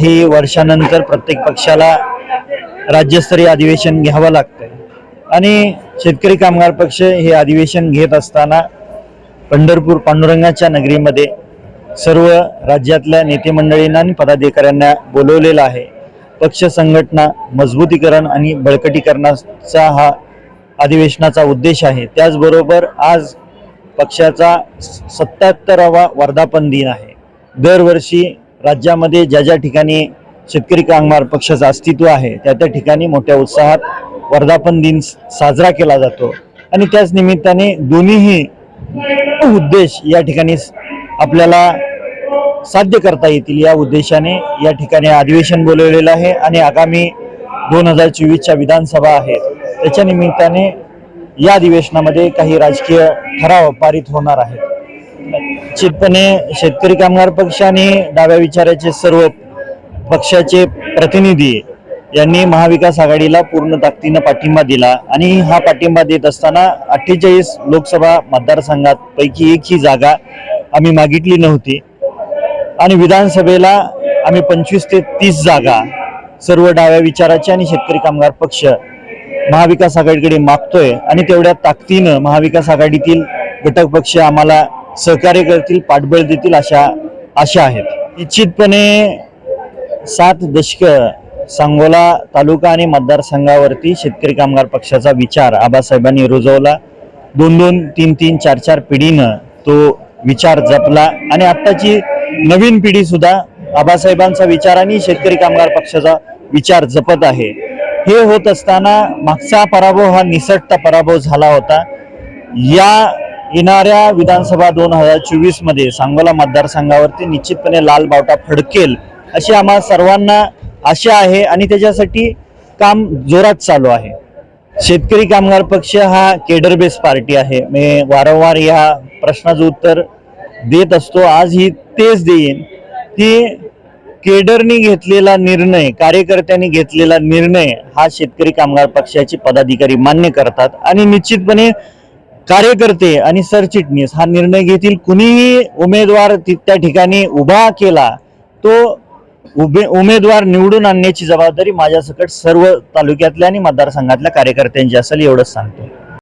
हे वर्षानंतर प्रत्येक पक्षाला राज्यस्तरीय अधिवेशन घ्यावं लागतंय. आणि शेतकरी कामगार पक्ष हे अधिवेशन घेत असताना पंढरपूर पांडुरंगाच्या नगरीमध्ये सर्व राज्यातल्या नेते मंडळींना आणि पदाधिकाऱ्यांना बोलवलेलं आहे. पक्ष संघटना मजबूतीकरण आणि बळकटीकरणाचा हा अधिवेशनाचा उद्देश आहे. त्याचबरोबर आज पक्षाचा सत्याहत्तरावा वर्धापन दिन आहे. दरवर्षी राज्यामध्ये ज्या ज्या ठिकाणी शेतकरी कामगार पक्षाचं अस्तित्व आहे त्या त्या ठिकाणी मोठ्या उत्साहात वर्धापन दिन साजरा केला जातो. आणि त्याच निमित्ताने दोन्हीही उद्देश या ठिकाणी आपल्याला साध्य करता येतील. या उद्देशाने या ठिकाणी अधिवेशन बोलवलेलं आहे आणि आगामी दोन हजार चोवीसच्या विधानसभा आहेत. त्याच्या निमित्ताने या अधिवेशनामध्ये काही राजकीय ठराव पारित होणार आहेत. निश्चितपणे शेतकरी कामगार पक्ष आणि डाव्या विचाराचे सर्व पक्षाचे प्रतिनिधी यांनी महाविकास आघाडीला पूर्ण ताकदीनं पाठिंबा दिला आणि हा पाठिंबा देत असताना अठ्ठेचाळीस लोकसभा मतदारसंघात पैकी एक ही जागा आम्ही मागितली नव्हती. आणि विधानसभेला आम्ही पंचवीस ते तीस जागा सर्व डाव्या विचाराचे आणि शेतकरी कामगार पक्ष महाविकास आघाडीकडे मागतोय आणि तेवढ्या ताकदीनं महाविकास आघाडीतील घटक पक्ष आम्हाला सहकार्य करतील पाठबळ देतील अशा आशा आहेत. निश्चितपणे सात दशक सांगोला तालुका आणि मतदारसंघावरती शेतकरी कामगार पक्षाचा विचार आबासाहेबांनी रुजवला. दोन दोन तीन तीन चार चार पिढीनं तो विचार जपला. आणि आत्ताची नवीन पिढी सुद्धा आबासाहेबांचा विचार आणि शेतकरी कामगार पक्षाचा विचार जपत आहे. हे होत असताना मागचा पराभव हा निसटता पराभव झाला होता. या येणाऱ्या विधानसभा दोन हजार चोवीसमध्ये सांगोला मतदारसंघावरती निश्चितपणे लाल बावटा फडकेल अशी आम्हा सर्वांना आशा आहे आणि त्याच्यासाठी काम जोरात चालू आहे. शेतकरी कामगार पक्ष हा केडर बेस पार्टी आहे. मी वारंवार या प्रश्नाचं उत्तर देत असतो. आज ही तेच देईन की केडरनी घेतलेला निर्णय कार्यकर्त्यांनी घेतलेला निर्णय हा शेतकरी कामगार पक्षाचे पदाधिकारी मान्य करतात आणि निश्चितपणे कार्यकर्ते आणि सरचिटणीस हा निर्णय घेतील. कुणीही उमेदवार त्या ठिकाणी उभा केला तो उभे उमेदवार निवडून आणण्याची जबाबदारी माझ्यासकट सर्व तालुक्यातल्या आणि मतदारसंघातल्या कार्यकर्त्यांची असेल एवढंच सांगतो.